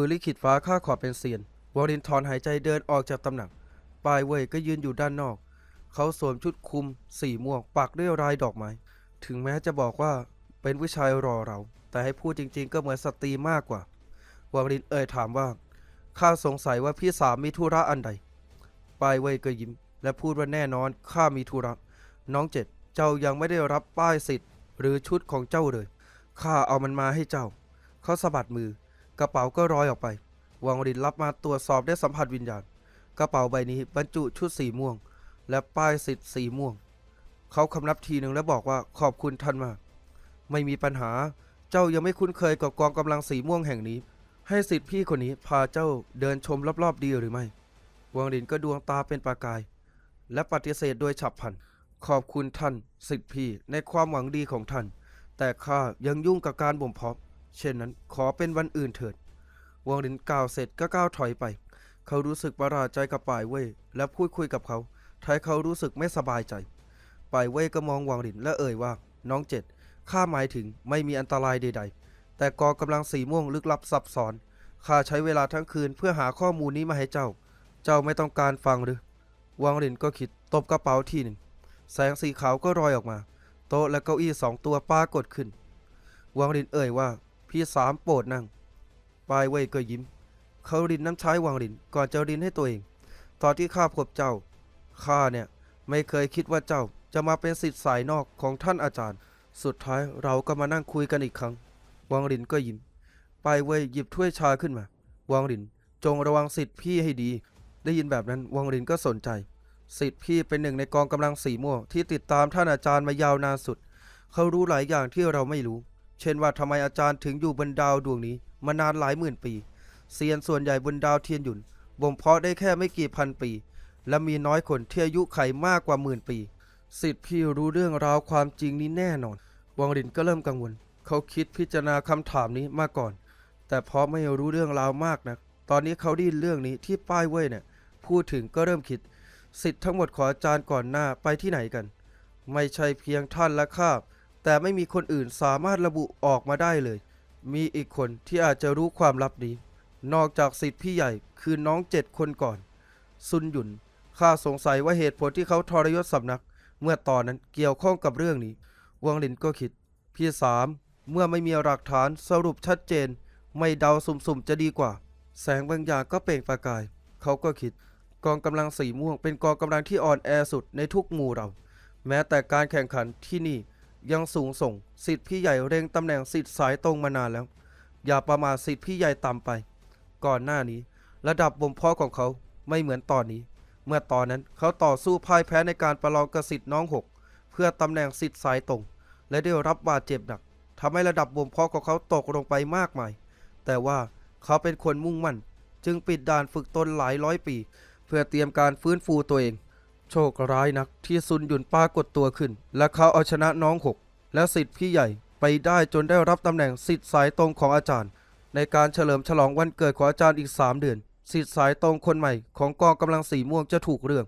ฝืนลิขิตฟ้าข้าขอเป็นเซียน วอรินถอนหายใจเดินออกจากตำหนัก ปลายเว่ยก็ยืนอยู่ด้านนอก เขาสวมชุดคลุม สีม่วง ปักด้วยลายดอกไม้ ถึงแม้จะบอกว่าเป็นผู้ชายรอเรา แต่ให้พูดจริง ๆ ก็เหมือนสตรีมากกว่าวอรินเอ่ยถามว่า ข้าสงสัยว่าพี่สามมีธุระอันใด ปลายเว่ยก็ยิ้ม และพูดว่าแน่นอนข้ามีธุระ น้องเจ็ด เจ้ายังไม่ได้รับป้ายสิทธิ์ หรือชุดของเจ้าเลย ข้าเอามันมาให้เจ้า เขาสะบัดมือ กระเป๋าก็ลอยออกไป วังรินรับมาตรวจสอบได้สัมผัสวิญญาณ กระเป๋าใบนี้บรรจุชุดสีม่วง และป้ายสิทธิ์สีม่วง เขาคำนับทีหนึ่งแล้วบอกว่าขอบคุณท่านมาก ไม่มีปัญหา เจ้ายังไม่คุ้นเคยกับกองกำลังสีม่วงแห่งนี้ ให้สิทธิ์พี่คนนี้พาเจ้าเดินชมรอบๆดีหรือไม่ วังรินก็ดวงตาเป็นประกาย และปฏิเสธโดยฉับพลัน ขอบคุณท่าน สิทธิพี่ในความหวังดีของท่าน แต่ข้ายังยุ่งกับการบ่มเพาะ เช่นนั้นขอเป็นวันอื่นเถิด วงรินกล่าวเสร็จก็ก้าวถอยไป เขารู้สึกประหลาดใจกับป่ายเว่ยและพูดคุยกับเขาทำให้เขารู้สึกไม่สบายใจ ป่ายเว่ยก็มองวางรินและเอ่ยว่า น้องเจ็ดข้าหมายถึงไม่มีอันตรายใด ๆ แต่กองกำลังสีม่วงลึกลับซับซ้อนข้าใช้เวลาทั้งคืนเพื่อหาข้อมูลนี้มาให้เจ้า เจ้าไม่ต้องการฟังหรือวางรินก็คิดตบกระเป๋าทีหนึ่ง แสงสีขาวก็รอยออกมา โต๊ะและเก้าอี้สองตัวปรากฏขึ้น วังรินเอ่ยว่า พี่สามโปรดนั่งปลายเว่ยก็ยิ้ม เขารินน้ำใช้วังรินก่อนจะรินให้ตัวเอง ตอนที่ข้าพบเจ้า ข้าเนี่ยไม่เคยคิดว่าเจ้าจะมาเป็นสิทธิ์สายนอกของท่านอาจารย์ สุดท้ายเราก็มานั่งคุยกันอีกครั้ง วังรินก็ยิ้ม ปลายเว่ยหยิบถ้วยชาขึ้นมา วังรินจงระวังสิทธิ์พี่ให้ดี ได้ยินแบบนั้นวังรินก็สนใจ สิทธิ์พี่เป็นหนึ่งในกองกำลังสีม่วงที่ติดตามท่านอาจารย์มายาวนานสุด เขารู้หลายอย่างที่เราไม่รู้ เช่นว่าทำไมอาจารย์ถึงอยู่บนดาวดวงนี้ มานานหลายหมื่นปีเซียนส่วนใหญ่บนดาวเทียนหยุนบ่มเพาะได้แค่ไม่กี่พันปี และมีน้อยคนที่อายุไขมากกว่าหมื่นปีสิทธิ์พี่รู้เรื่องราวความจริงนี้แน่นอน วังรินก็เริ่มกังวล เขาคิดพิจารณาคำถามนี้มาก่อน แต่เพราะไม่รู้เรื่องราวมากนะตอนนี้เขาได้ยินเรื่องนี้ที่ป้ายเว่ยเนี่ยพูดถึงก็เริ่มคิด สิทธิ์ทั้งหมดของอาจารย์ก่อนหน้าไปที่ไหนกัน ไม่ใช่เพียงท่านและข้า แต่ไม่มีคนอื่นสามารถระบุออกมาได้เลย มีอีกคนที่อาจจะรู้ความลับนี้ นอกจากสิทธิ์พี่ใหญ่คือน้องเจ็ดคนก่อน ซุนหยุนข้าสงสัยว่าเหตุผลที่เขาทรยศสำนัก เมื่อตอนนั้นเกี่ยวข้องกับเรื่องนี้ วังลินก็คิด พี่สามเมื่อไม่มีหลักฐานสรุปชัดเจน ไม่เดาสุ่มๆจะดีกว่า แสงบางอย่างก็เปล่งประกาย เขาก็คิด กองกำลังสีม่วง เป็นกองกำลังที่อ่อนแอสุดในทุกหมู่เรา แม้แต่การแข่งขันที่นี่ ยังสูงส่งสิทธิ์พี่ใหญ่เร่งตำแหน่งสิทธิ์สายตรงมานานแล้ว อย่าประมาทสิทธิ์พี่ใหญ่ต่ำไป ก่อนหน้านี้ ระดับบ่มเพาะของเขาไม่เหมือนตอนนี้ เมื่อตอนนั้นเขาต่อสู้พ่ายแพ้ในการประลองกบสิทธิ์น้องหกเพื่อตำแหน่งสิทธิ์สายตรง และได้รับบาดเจ็บหนักทำให้ระดับบ่มเพาะของเขาตกลงไปมากมาย แต่ว่าเขาเป็นคนมุ่งมั่น จึงปิดด่านฝึกตนหลายร้อยปี เพื่อเตรียมการฟื้นฟูตัวเอง โชคร้ายนักที่ซุนหยุนปรากฏตัวขึ้น และเขาเอาชนะน้องหกและสิทธิ์พี่ใหญ่ไปได้จนได้รับตำแหน่งสิทธิ์สายตรงของอาจารย์ ในการเฉลิมฉลองวันเกิดของอาจารย์อีก 3 เดือน สิทธิ์สายตรงคนใหม่ของกองกำลังสีม่วงจะถูกเรื่อง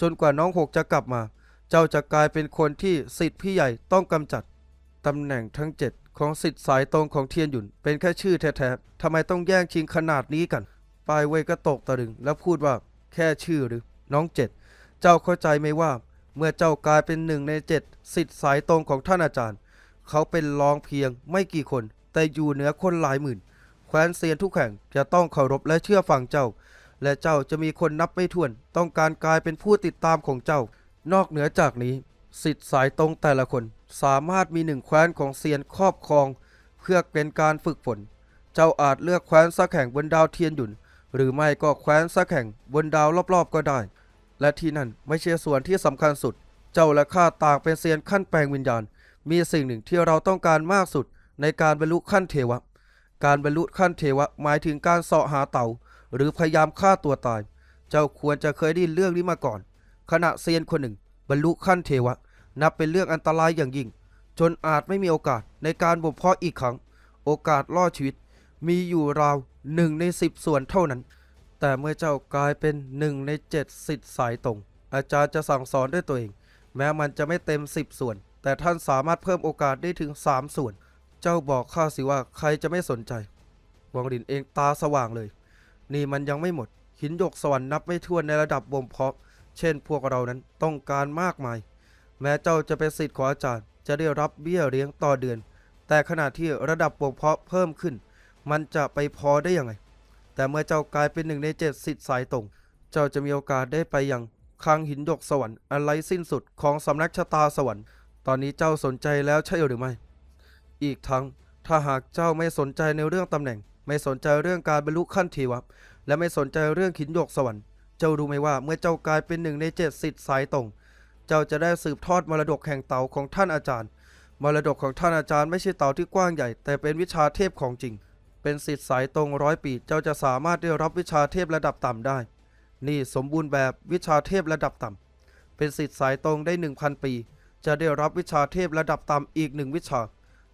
จนกว่าน้องหกจะกลับมา เจ้าจะกลายเป็นคนที่สิทธิ์พี่ใหญ่ต้องกำจัดตำแหน่งทั้ง 7 ของสิทธิ์สายตรงของเทียนหยุน เป็นแค่ชื่อแท้ๆทำไมต้องแย่งชิงขนาดนี้กันปลายเว่ยก็ตกตะลึง แล้วพูดว่าแค่ชื่อหรือน้องเจ็ด เจ้าเข้าใจไหมว่า เมื่อเจ้ากลายเป็นหนึ่งในเจ็ดสิทธิ์สายตรงของท่านอาจารย์ เขาเป็นรองเพียงไม่กี่คน แต่อยู่เหนือคนหลายหมื่น แคว้นเซียนทุกแห่งจะต้องเคารพและเชื่อฟังเจ้า และเจ้าจะมีคนนับไม่ถ้วน ต้องการกลายเป็นผู้ติดตามของเจ้า นอกเหนือจากนี้ สิทธิ์สายตรงแต่ละคน สามารถมีหนึ่งแคว้นของเซียนครอบครอง เพื่อเป็นการฝึกฝนเจ้าอาจเลือกแคว้นสักแห่งบนดาวเทียนหยุนหรือไม่ก็แคว้นสักแห่งบนดาวรอบๆก็ได้ และที่นั่นไม่ใช่ส่วนที่สำคัญสุด เจ้าและข้าต่างเป็นเซียนขั้นแปลงวิญญาณ มีสิ่งหนึ่งที่เราต้องการมากสุดในการบรรลุขั้นเทวะ การบรรลุขั้นเทวะหมายถึงการเสาะหาเต่า หรือพยายามฆ่าตัวตาย เจ้าควรจะเคยได้นเรื่องนี้มาก่อน ขณะเซียนคนหนึ่ง บรรลุขั้นเทวะ นับเป็นเรื่องอันตรายอย่างยิ่ง จนอาจไม่มีโอกาสในการบ่มเพาะอีกครั้ง โอกาสรอดชีวิต มีอยู่ราวหนึ่งในสิบส่วนเท่านั้น แต่เมื่อเจ้ากลายเป็นหนึ่งในเจ็ดสิทธิ์สายตรง อาจารย์จะสั่งสอนด้วยตัวเอง แม้มันจะไม่เต็มสิบส่วน แต่ท่านสามารถเพิ่มโอกาสได้ถึงสามส่วน เจ้าบอกข้าสิว่าใครจะไม่สนใจ วังลินเองตาสว่างเลย นี่มันยังไม่หมด หินหยกสวรรค์นับไม่ถ้วนในระดับบ่มเพาะ เช่นพวกเรานั้นต้องการมากมาย แม้เจ้าจะเป็นศิษย์ของอาจารย์ จะได้รับเบี้ยเลี้ยงต่อเดือน แต่ขณะที่ระดับบ่มเพาะเพิ่มขึ้น มันจะไปพอได้ยังไง แต่เมื่อเจ้ากลายเป็นหนึ่งในเจ็ดศิษย์สายตรง เจ้าจะมีโอกาสได้ไปยังคลังหินหยกสวรรค์อันไรสิ้นสุดของสำนักชะตาสวรรค์ ตอนนี้เจ้าสนใจแล้วใช่หรือไม่ อีกทั้งถ้าหากเจ้าไม่สนใจในเรื่องตำแหน่ง ไม่สนใจเรื่องการบรรลุขั้นเทวะและไม่สนใจเรื่องหินหยกสวรรค์ เจ้ารู้ไหมว่าเมื่อเจ้ากลายเป็นหนึ่งในเจ็ดสิทธิ์สายตรง เจ้าจะได้สืบทอดมรดกแห่งเต่าของท่านอาจารย์ มรดกของท่านอาจารย์ไม่ใช่เต่าที่กว้างใหญ่ แต่เป็นวิชาเทพของจริง เป็นสิทธิ์สายตรงร้อยปีเจ้าจะสามารถได้รับวิชาเทพระดับต่ำได้ นี่สมบูรณ์แบบวิชาเทพระดับต่ำเป็นสิทธิ์สายตรงได้หนึ่งพันปี จะได้รับวิชาเทพระดับต่ำอีกหนึ่งวิชา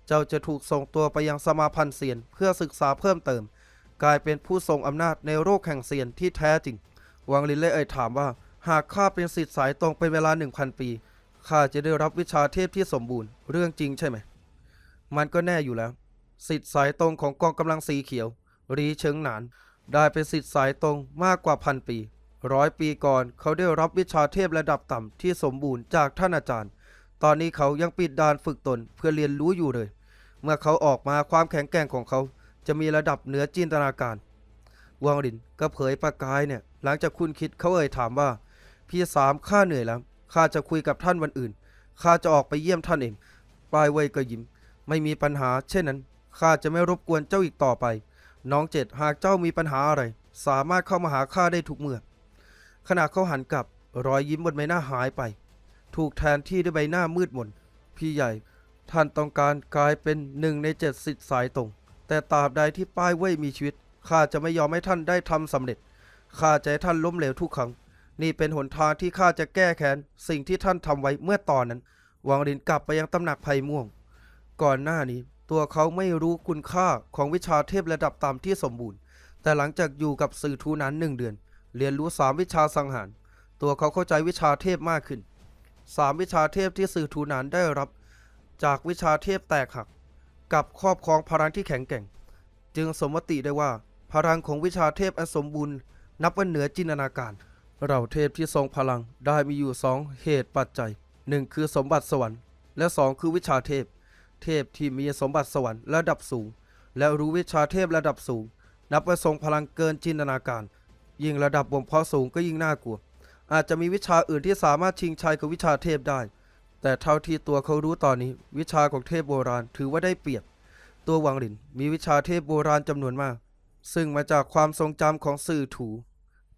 เจ้าจะถูกส่งตัวไปยังสมาพันธ์เซียนเพื่อศึกษาเพิ่มเติม กลายเป็นผู้ทรงอำนาจในโลกแห่งเซียนที่แท้จริง วังลินเล่เอ่ยถามว่า หากข้าเป็นสิทธิ์สายตรงเป็นเวลาหนึ่งพันปีข้าจะได้รับวิชาเทพที่สมบูรณ์เรื่องจริงใช่ไหม มันก็แน่อยู่แล้ว สิทธิ์สายตรงของกองกำลังสีเขียว รีเชิงหนาน ได้เป็นสิทธิ์สายตรงมากกว่าพันปี ร้อยปีก่อนเขาได้รับวิชาเทพระดับต่ำที่สมบูรณ์จากท่านอาจารย์ ตอนนี้เขายังปิดด่านฝึกตนเพื่อเรียนรู้อยู่เลย เมื่อเขาออกมาความแข็งแกร่งของเขา จะมีระดับเหนือจินตนาการ วังลินก็เผยประกายเนี่ย หลังจากคุณคิดเขาเอ่ยถามว่า พี่สามข้าเหนื่อยแล้วข้าจะคุยกับท่านวันอื่นข้าจะออกไปเยี่ยมท่านเองปลายเว่ยก็ยิ้ม ไม่มีปัญหาเช่นนั้น ข้าจะไม่รบกวนเจ้าอีกต่อไป น้องเจ็ดหากเจ้ามีปัญหาอะไร สามารถเข้ามาหาข้าได้ทุกเมื่อ ขณะเขาหันกลับรอยยิ้มบนใบหน้าหายไป ถูกแทนที่ด้วยใบหน้ามืดมน พี่ใหญ่ ท่านต้องการกลายเป็นหนึ่งในเจ็ดสิทธิ์สายตรง แต่ตราบใดที่ป้ายเว่ยมีชีวิตข้าจะไม่ยอมให้ท่านได้ทำสำเร็จข้าจะให้ท่านล้มเหลวทุกครั้ง นี่เป็นหนทางที่ข้าจะแก้แค้นสิ่งที่ท่านทำไว้เมื่อตอนนั้น วังรินกลับไปยังตำหนักไผ่ม่วง ก่อนหน้านี้ ตัวเขาไม่รู้คุณค่าของวิชาเทพระดับต่ำที่สมบูรณ์ แต่หลังจากอยู่กับสื่อทูนั้นหนึ่งเดือน เรียนรู้สามวิชาสังหาร ตัวเขาเข้าใจวิชาเทพมากขึ้นสามวิชาเทพที่สื่อทูนานได้รับ จากวิชาเทพแตกหัก กับครอบครองพลังที่แข็งแกร่ง จึงสมมติได้ว่าพลังของวิชาเทพอันสมบูรณ์ นับว่าเหนือจินตนาการ เราเทพที่ทรงพลังได้มีอยู่สองเหตุปัจจัยหนึ่งคือสมบัติสวรรค์ และสองคือวิชาเทพ เทพที่มีสมบัติสวรรค์ระดับสูง และรู้วิชาเทพระดับสูง นับว่าทรงพลังเกินจินตนาการ ยิ่งระดับบ่มเพาะสูงก็ยิ่งน่ากลัว อาจจะมีวิชาอื่นที่สามารถชิงชัยกับวิชาเทพได้ แต่เท่าที่ตัวเขารู้ตอนนี้ วิชาของเทพโบราณถือว่าได้เปรียบ ตัววังหลินมีวิชาเทพโบราณจำนวนมาก ซึ่งมาจากความทรงจำของสื่อถู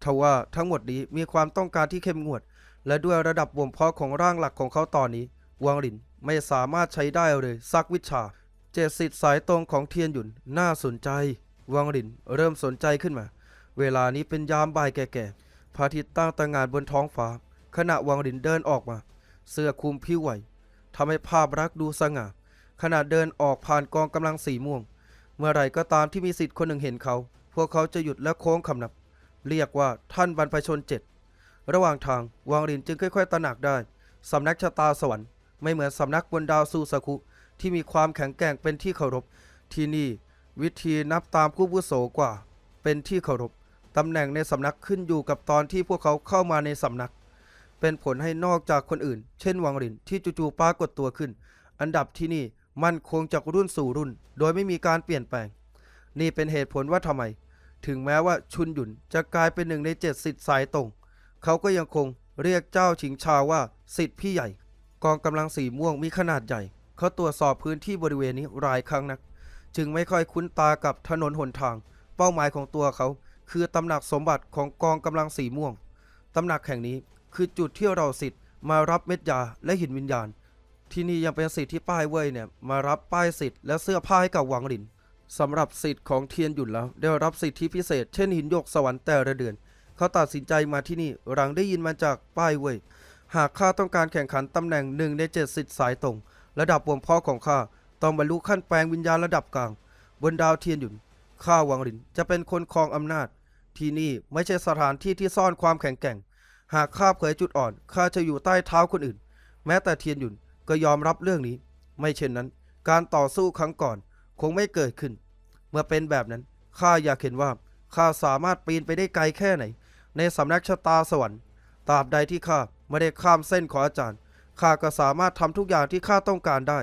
ทว่าทั้งหมดนี้มีความต้องการที่เข้มงวด และด้วยระดับบ่มเพาะของร่างหลักของเขาตอนนี้ วังหลิน ไม่สามารถใช้ได้เลยสักวิชา เจตสิทธิ์สายตรงของเทียนหยุนน่าสนใจ วังหลินเริ่มสนใจขึ้นมา เวลานี้เป็นยามบ่ายแก่ๆพระอาทิตย์ตั้งตระหงานบนท้องฟ้า ขณะวังหลินเดินออกมา เสื้อคลุมผิวไหวทำให้ภาพรักดูสง่าขณะเดินออกผ่านกองกำลังสีม่วง เมื่อไหร่ก็ตามที่มีสิทธิ์คนหนึ่งเห็นเขา พวกเขาจะหยุดและโค้งคำนับ เรียกว่าท่านบรรพชนเจ็ดระหว่างทางวางรินจึงค่อย ๆตระหนักได้สำนักชะตาสวรรค์ ไม่เหมือนสำนักบนดาวซูสคุที่มีความแข็งแกร่งเป็นที่เคารพ ที่นี่วิธีนับตามผู้วุโสกว่า เป็นที่เคารพตำแหน่งในสำนักขึ้นอยู่กับตอนที่พวกเขาเข้ามาในสำนัก เป็นผลให้นอกจากคนอื่น เช่นวังรินที่จู่ๆปรากฏตัวขึ้น อันดับที่นี่มั่นคงจากรุ่นสู่รุ่น โดยไม่มีการเปลี่ยนแปลง นี่เป็นเหตุผลว่าทำไม ถึงแม้ว่าชุนหยุนจะกลายเป็นหนึ่งในเจ็ดสิทธิ์สายตรง เขาก็ยังคงเรียกเจ้าชิงชาว่าสิทธิ์พี่ใหญ่ กองกำลังสีม่วงมีขนาดใหญ่ เขาตรวจสอบพื้นที่บริเวณนี้หลายครั้งนัก จึงไม่ค่อยคุ้นตากับถนนหนทาง เป้าหมายของตัวเขา คือตำหนักสมบัติของกองกำลังสีม่วงตำหนักแห่งนี้คือจุดที่เราสิทธิ์มารับเม็ดยาและหินวิญญาณ ที่นี่ยังเป็นสิทธิ์ที่ป้ายเว่ยเนี่ยมารับป้ายสิทธิ์และเสื้อผ้าให้กับหวังหลินสำหรับสิทธิ์ของเทียนหยุนแล้ว ได้รับสิทธิพิเศษเช่นหินหยกสวรรค์แต่ละเดือน เขาตัดสินใจมาที่นี่หลังได้ยินมาจากป้ายเว่ย หากข้าต้องการแข่งขันตำแหน่งหนึ่งในเจ็ดสิทธิ์สายตรง ระดับบ่มพาะของข้าต้องบรรลุขั้นแปลงวิญญาณระดับกลาง บนดาวเทียนหยุนข้าวังหลินจะเป็นคนครองอำนาจ ที่นี่ไม่ใช่สถานที่ที่ซ่อนความแข็งแกร่ง หากข้าเผยจุดอ่อนข้าจะอยู่ใต้เท้าคนอื่น แม้แต่เทียนหยุนก็ยอมรับเรื่องนี้ ไม่เช่นนั้น การต่อสู้ครั้งก่อนคงไม่เกิดขึ้น เมื่อเป็นแบบนั้นข้าอยากเห็นว่าข้าสามารถปีนไปได้ไกลแค่ไหน ในสำนักชะตาสวรรค์ตราบใดที่ข้า ไม่ได้ข้ามเส้นของอาจารย์ ข้าก็สามารถทำทุกอย่างที่ข้าต้องการได้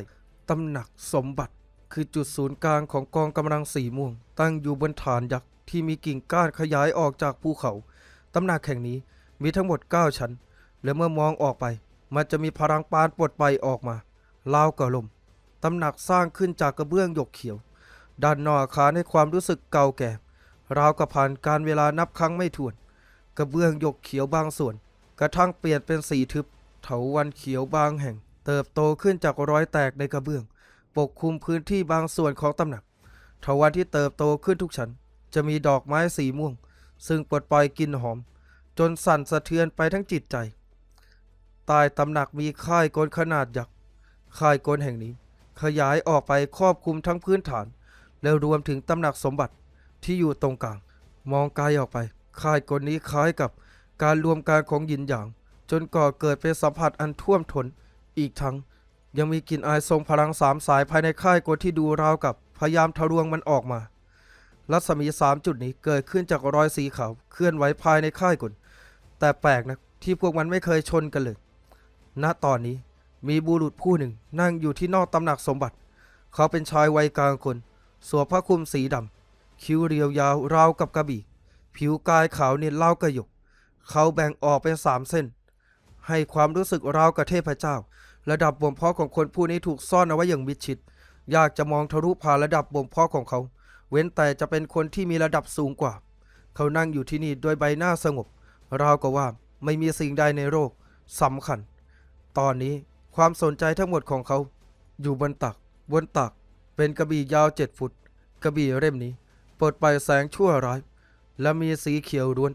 ตำหนักสมบัติ คือจุดศูนย์กลางของกองกำลังสีม่วง ตั้งอยู่บนฐานยักษ์ที่มีกิ่งก้านขยายออกจากภูเขา ตำหนักแห่งนี้มีทั้งหมด 9 ชั้น และเมื่อมองออกไป มันจะมีพลังปานปลดไปออกมาลาวกับลม ตำหนักสร้างขึ้นจากกระเบื้องหยกเขียว ด้านนอกอาคารให้ความรู้สึกเก่าแก่ ราวกับผ่านการเวลานับครั้งไม่ถ้วน กระเบื้องหยกเขียวบางส่วน กระทั่งเปลี่ยนเป็นสีทึบเถาวันเขียวบางแห่ง เติบโตขึ้นจากรอยแตกในกระเบื้อง ปกคลุมพื้นที่บางส่วนของตำหนักเถาวันที่เติบโตขึ้นทุกชั้นจะมีดอกไม้สีม่วง ซึ่งปลดปล่อยกลิ่นหอม จนสั่นสะเทือนไปทั้งจิตใจใต้ตำหนักมีค่ายกลขนาดยักษ์ค่ายกลแห่งนี้ ขยายออกไปครอบคลุมทั้งพื้นฐาน แล้วรวมถึงตำหนักสมบัติที่อยู่ตรงกลาง มองไกลออกไป ค่ายกลนี้คล้ายกับ การรวมการของหยินหยาง จนก่อเกิดเป็นสัมผัสอันท่วมท้นอีกทั้ง ยังมีกลิ่นอายทรงพลังสามสายภายในค่ายกลที่ดูราวกับพยายามทะลวงมันออกมา รัศมีสามจุดนี้เกิดขึ้นจากรอยสีขาวเคลื่อนไหวภายในค่ายกลแต่แปลกนะที่พวกมันไม่เคยชนกันเลย ณตอนนี้มีบุรุษผู้หนึ่งนั่งอยู่ที่นอกตำหนักสมบัติ เขาเป็นชายวัยกลางคนสวมผ้าคลุมสีดำคิ้วเรียวยาวราวกับกระบี่ ผิวกายขาวเนียนเล่ากระยก เขาแบ่งออกเป็นสามเส้น ให้ความรู้สึกราวกับเทพเจ้า ระดับบ่มเพาะของคนผู้นี้ถูกซ่อนเอาไว้อย่างมิดชิดอยากจะมองทะลุผ่านระดับบ่มเพาะของเขา เว้นแต่จะเป็นคนที่มีระดับสูงกว่า เขานั่งอยู่ที่นี่ด้วยใบหน้าสงบ ราวกับว่าไม่มีสิ่งใดในโลกสำคัญ ตอนนี้ความสนใจทั้งหมดของเขา อยู่บนตัก บนตัก เป็นกระบี่ยาวเจ็ดฟุต กระบี่เล่มนี้ เปิดไปแสงชั่วร้าย และมีสีเขียวล้วน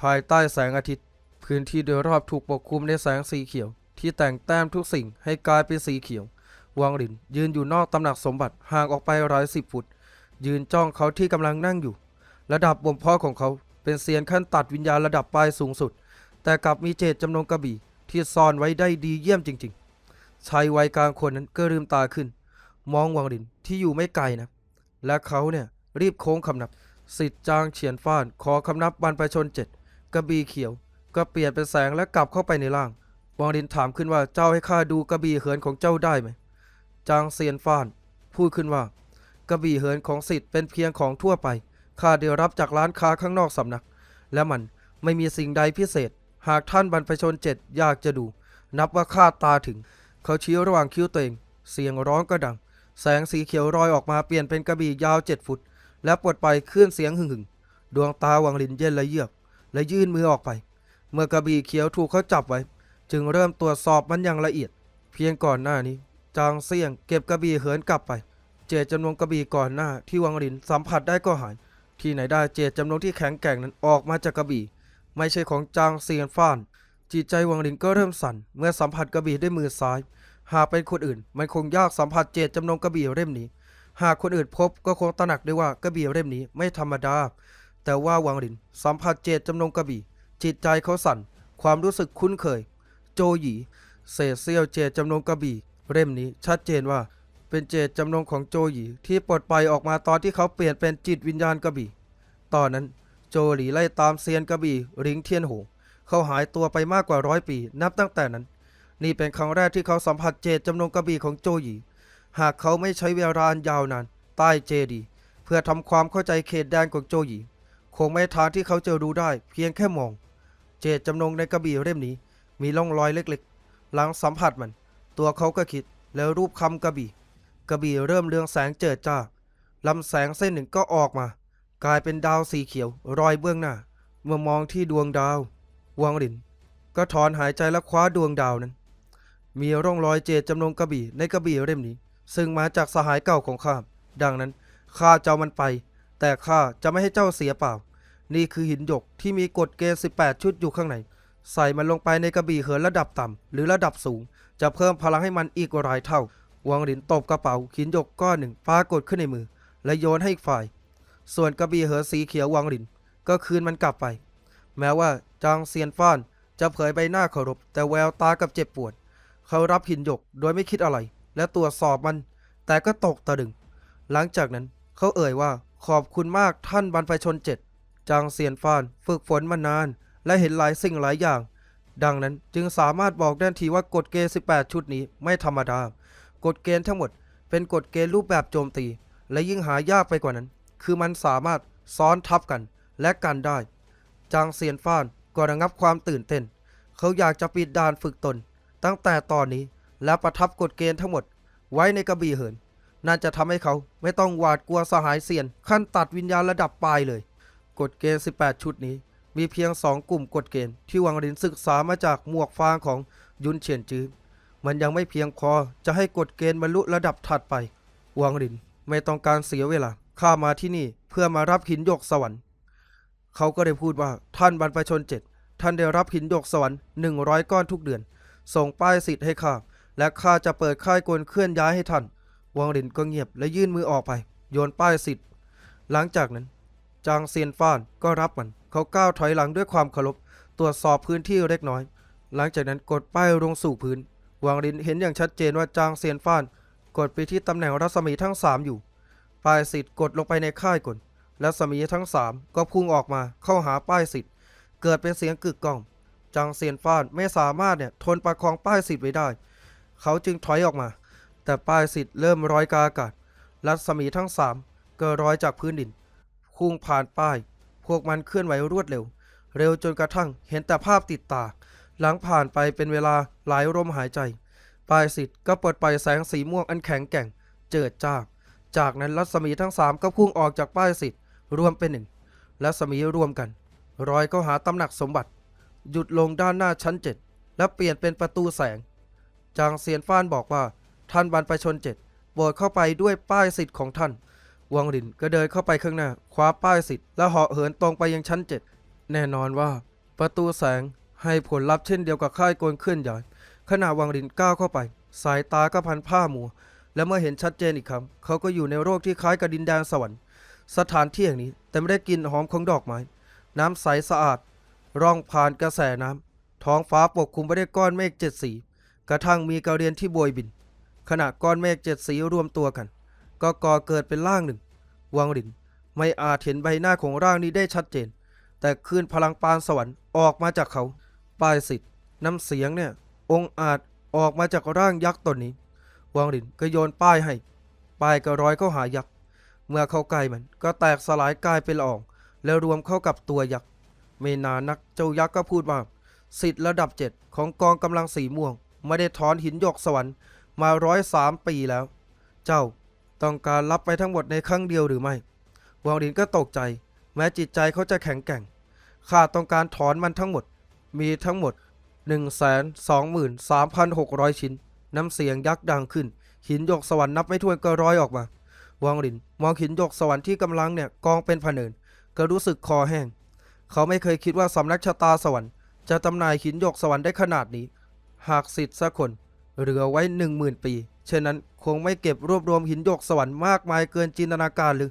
ภายใต้แสงอาทิตย์ พื้นที่โดยรอบถูกปกคลุมในแสงสีเขียว ที่แต่งแต้มทุกสิ่งให้กลายเป็นสีเขียววางหลินยืนอยู่นอกตำหนักสมบัติห่างออกไปหลายสิบฟุต ยืนจ้องเขาที่กำลังนั่งอยู่ ระดับบ่มเพาะของเขาเป็นเซียนขั้นตัดวิญญาณระดับปลายสูงสุด แต่กลับมีเจตจำนงกระบี่ที่ซ่อนไว้ได้ดีเยี่ยมจริง ๆชายวัยกลางคนนั้นก็ลืมตาขึ้น มองวังหลินที่อยู่ไม่ไกลนะ และเขาเนี่ยรีบโค้งคำนับ สิทธิ์จางเฉียนฟ้านขอคำนับบรรพชนเจ็ด กระบี่เขียว ก็เปลี่ยนเป็นแสงและกลับเข้าไปในร่างวังหลินถามขึ้นว่าเจ้าให้ข้าดูกระบี่เหินของเจ้าได้ไหม จางเซียนฟาน พูดขึ้นว่า กระบี่เหินของสิทธิ์เป็นเพียงของทั่วไป ข้าเดียวรับจากร้านค้าข้างนอกสำนัก และมันไม่มีสิ่งใดพิเศษ หากท่านบรรพชนเจ็ดอยากจะดู นับว่าข้าตาถึง เขาชี้ระหว่างคิ้วตัวเอง เสียงร้องก็ดัง แสงสีเขียวรอยออกมาเปลี่ยนเป็นกระบี่ยาวเจ็ดฟุต และปลดไปคลื่นเสียงหึ่งหึงๆดวงตาวังลินเย็นและเยือก และยื่นมือออกไป เมื่อกระบี่เขียวถูกเขาจับไว้ จึงเริ่มตรวจสอบมันอย่างละเอียด เพียงก่อนหน้านี้ จางเสี่ยงเก็บกระบี่เหินกลับไป เจตจำนงกระบี่ก่อนหน้าที่วังลินสัมผัสได้ก็หาย ที่ไหนได้เจตจำนงที่แข็งแกร่งนั้นออกมาจากกระบี่ ไม่ใช่ของจางเซียนฟ้าน จิตใจวังลินก็เริ่มสั่นเมื่อสัมผัสกระบี่ด้วยมือซ้าย หากเป็นคนอื่น มันคงยากสัมผัสเจตจำนงกระบี่เล่มนี้ หากคนอื่นพบก็คงตระหนักได้ว่ากระบี่เล่มนี้ไม่ธรรมดา แต่ว่าวังลินสัมผัสเจตจำนงกระบี่ จิตใจเขาสั่น ความรู้สึกคุ้นเคย โจหยีเศษเสี้ยวเจตจำนงกระบี่ เล่มนี้ชัดเจนว่า เป็นเจตจำนงของโจหยีที่ปลดปล่อยออกมาตอนที่เขาเปลี่ยนเป็นจิตวิญญาณกระบี่ ตอนนั้นโจหลีไล่ตามเซียนกระบี่ริงเทียนโหงเขาหายตัวไปมากกว่าร้อยปี นับตั้งแต่นั้น นี่เป็นครั้งแรกที่เขาสัมผัสเจตจำนงกระบี่ของโจหยีหากเขาไม่ใช้เวลานยาวนานใต้เจดี เพื่อทำความเข้าใจเขตแดนของโจหยี คงไม่ทางที่เขาจะรู้ได้ เพียงแค่มอง เจตจำนงในกระบี่เล่มนี้ มีร่องรอยเล็กๆ หลังสัมผัสมัน ตัวเขาก็คิดแล้วรูปคำกระบี่ กระบี่เริ่มเรืองแสงเจิดจ้าลำแสงเส้นหนึ่งก็ออกมา กลายเป็นดาวสีเขียวรอยเบื้องหน้า เมื่อมองที่ดวงดาววังหลิน ก็ถอนหายใจและคว้าดวงดาวนั้น มีร่องรอยเจตจำนงกระบี่ในกระบี่เล่มนี้ ซึ่งมาจากสหายเก่าของข้าดังนั้นข้าจะเอามันไป แต่ข้าจะไม่ให้เจ้าเสียเปล่า นี่คือหินหยกที่มีกฎเกณฑ์ 18 ชุดอยู่ข้างใน ใส่มันลงไปในกระบี่เหินระดับต่ำหรือระดับสูง จะเพิ่มพลังให้มันอีกหลายเท่า วังหลินตบกระเป๋าหินหยกก้อนหนึ่งปรากฏขึ้นในมือ และโยนให้อีกฝ่าย ส่วนกระบี่เหินสีเขียววังหลิน ก็คืนมันกลับไป แม้ว่าจางเซียนฟ้านจะเผยใบหน้าเคารพแต่แววตากับเจ็บปวด เขารับหินหยกโดยไม่คิดอะไร และตรวจสอบมัน แต่ก็ตกตะลึง หลังจากนั้นเขาเอ่ยว่าขอบคุณมากท่านบรรพชนเจ็ด จางเซียนฟานฝึกฝนมานาน และเห็นหลายสิ่งหลายอย่าง ดังนั้นจึงสามารถบอกได้ทีว่ากฎเกณฑ์ 18 ชุดนี้ไม่ธรรมดากฎเกณฑ์ทั้งหมด เป็นกฎเกณฑ์รูปแบบโจมตี และยิ่งหายากไปกว่านั้น คือมันสามารถซ้อนทับกันและกันได้ จางเซียนฟานก็ระงับความตื่นเต้น เขาอยากจะปิดด่านฝึกตน ตั้งแต่ตอนนี้และประทับกฎเกณฑ์ทั้งหมด ไว้ในกระบี่เหินน่าจะทำให้เขาไม่ต้องหวาดกลัวสหายเซียน ขั้นตัดวิญญาณระดับปลายเลย กฎเกณฑ์ 18 ชุดนี้ มีเพียง 2 กลุ่มกฎเกณฑ์ที่วังรินศึกษามาจากหมวกฟางของยุนเฉียนจื้อมันยังไม่เพียงพอจะให้กฎเกณฑ์บรรลุระดับถัดไป วังรินไม่ต้องการเสียเวลาข้ามาที่นี่เพื่อมารับหินหยกสวรรค์ เขาก็ได้พูดว่าท่านบรรพชนเจ็ดท่านได้รับหินหยกสวรรค์100 ก้อนทุกเดือน ส่งป้ายสิทธิ์ให้ข้าและข้าจะเปิดค่ายกลเคลื่อนย้ายให้ท่าน วังรินก็เงียบและยื่นมือออกไป โยนป้ายสิทธิ์ หลังจากนั้น จางเซียนฟ้านก็รับมัน เขาก้าวถอยหลังด้วยความเคารพตรวจสอบพื้นที่เล็กน้อย หลังจากนั้นกดป้ายลงสู่พื้น วางรินเห็นอย่างชัดเจนว่าจางเซียนฟ้าน กดไปที่ตำแหน่งรัศมีทั้ง 3 อยู่ป้ายสิทธิ์กดลงไปในค่ายกลรัศมีทั้ง 3 ก็พุ่งออกมาเข้าหาป้ายสิทธิ์เกิดเป็นเสียงกึกก้อง จางเซียนฟ้านไม่สามารถเนี่ยทนประคองป้ายสิทธิ์ไว้ได้ เขาจึงถอยออกมา แต่ป้ายสิทธิ์เริ่มร้อยกาอากาศรัศมีทั้ง 3 ก็ร้อยจากพื้นดิน พุ่งผ่านป้าย พวกมันเคลื่อนไหวรวดเร็ว เร็วจนกระทั่งเห็นแต่ภาพติดตา หลังผ่านไปเป็นเวลาหลายลมหายใจป้ายสิทธิ์ก็เปลดไปแสงสีม่วงอันแข็งแกร่ง เจิดจ้า จากนั้นรัศมีทั้งสามก็พุ่งออกจากป้ายสิทธิ์รวมเป็นหนึ่งรัศมีรวมกันรอยเข้าหาตำหนักสมบัติ หยุดลงด้านหน้าชั้นเจ็ดและเปลี่ยนเป็นประตูแสง จางเซียนฟ้านบอกว่า ท่านบรรพชนเจ็ดโปรดเข้าไปด้วยป้ายสิทธิ์ของท่าน วังรินก็เดินเข้าไปข้างหน้า คว้าป้ายสิทธิ์และเหาะเหินตรงไปยังชั้นเจ็ดแน่นอนว่า ประตูแสงให้ผลลัพธ์เช่นเดียวกับค่ายกลเคลื่อนย้ายขณะวังรินก้าวเข้าไป สายตาก็พันผ้ามัว และเมื่อเห็นชัดเจนอีกครั้งเขาก็อยู่ในโรคที่คล้ายกับดินแดนสวรรค์สถานที่แห่งนี้แต่ไม่ได้กลิ่นหอมของดอกไม้ น้ำใสสะอาด ร่องผ่านกระแสน้ำท้องฟ้าปกคลุมไปด้วยก้อนเมฆเจ็ดสี กระทั่งมีกระเรียนที่โบยบิน ขณะก้อนเมฆเจ็ดสีรวมตัวกัน ก็ก่อเกิดเป็นร่างหนึ่ง วังรินไม่อาจเห็นใบหน้าของร่างนี้ได้ชัดเจน แต่คลื่นพลังปานสวรรค์ออกมาจากเขาป้ายสิทธิ์น้ำเสียงเนี่ย องอาจออกมาจากร่างยักษ์ตนนี้ วังรินก็โยนป้ายให้ ป้ายก็ร้อยเข้าหายักษ์ เมื่อเข้าใกล้มันก็แตกสลายกลายเป็นละออง แล้วรวมเข้ากับตัวยักษ์ ไม่นานนักเจ้ายักษ์ก็พูดว่า สิทธิ์ระดับเจ็ดของกองกำลังสีม่วง ไม่ได้ถอนหินหยกสวรรค์มาร้อยสามปีแล้ว เจ้า ต้องการรับไปทั้งหมดในครั้งเดียวหรือไม่วางรินก็ตกใจ แม้จิตใจเขาจะแข็งแกร่งข้าต้องการถอนมันทั้งหมด มีทั้งหมด 123,600 ชิ้น น้ำเสียงยักษ์ดังขึ้น หินหยกสวรรค์นับไม่ถ้วนก็ร้อยออกมา วางรินมองหินหยกสวรรค์ที่กำลังเนี่ยกองเป็นผเนินก็รู้สึกคอแห้ง เขาไม่เคยคิดว่าสำนักชะตาสวรรค์ จะจำหน่ายหินหยกสวรรค์ได้ขนาดนี้ หากสิทธิ์สักคนเหลือไว้หนึ่งหมื่นปี เช่นนั้นคงไม่เก็บรวบรวมหินหยกสวรรค์มากมายเกินจินตนาการหรือ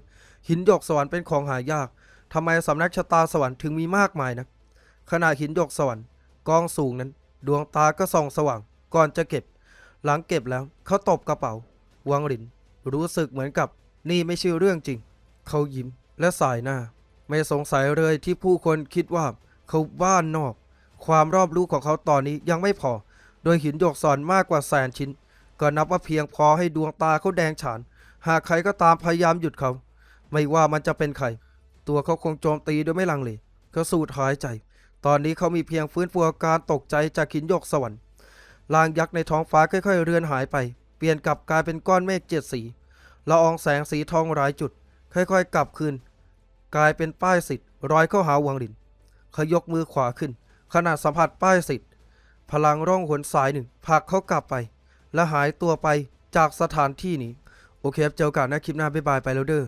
หินหยกสวรรค์เป็นของหายากทำไมสำนักชะตาสวรรค์ถึงมีมากมายนะขณะหินหยกสวรรค์กองสูงนั้น ดวงตาก็ส่องสว่าง ก่อนจะเก็บ หลังเก็บแล้วเขาตบกระเป๋า วังริน รู้สึกเหมือนกับ นี่ไม่ใช่เรื่องจริง เขายิ้มและสายหน้า ไม่สงสัยเลยที่ผู้คนคิดว่า เขาบ้านนอก ความรอบรู้ของเขาตอนนี้ยังไม่พอ โดยหินหยกสอนมากกว่าแสนชิ้น ก็นับว่าเพียงพอให้ดวงตาเขาแดงฉาน หากใครก็ตามพยายามหยุดเขา ไม่ว่ามันจะเป็นใคร ตัวเขาคงโจมตีโดยไม่ลังเลเขาสูดหายใจ ตอนนี้เขามีเพียงฟื้นฟูอาการตกใจจากหินยกสวรรค์ลางยักษ์ในท้องฟ้าค่อย ๆ เรือนหายไป เปลี่ยนกลับกลายเป็นก้อนเมฆเจ็ดสีละอองแสงสีทองหลายจุด ค่อยๆ กลับคืน กลายเป็นป้ายสิทธิ์ร้อยเข้าหาวังรินเขายกมือขวาขึ้น ขณะสัมผัสป้ายสิทธิ์พลังร่องหนสายหนึ่งผลักเขากลับไป และหายตัวไปจากสถานที่นี้ โอเคครับเจอกันนะคลิปหน้าบ๊ายบายไปแล้วเด้อ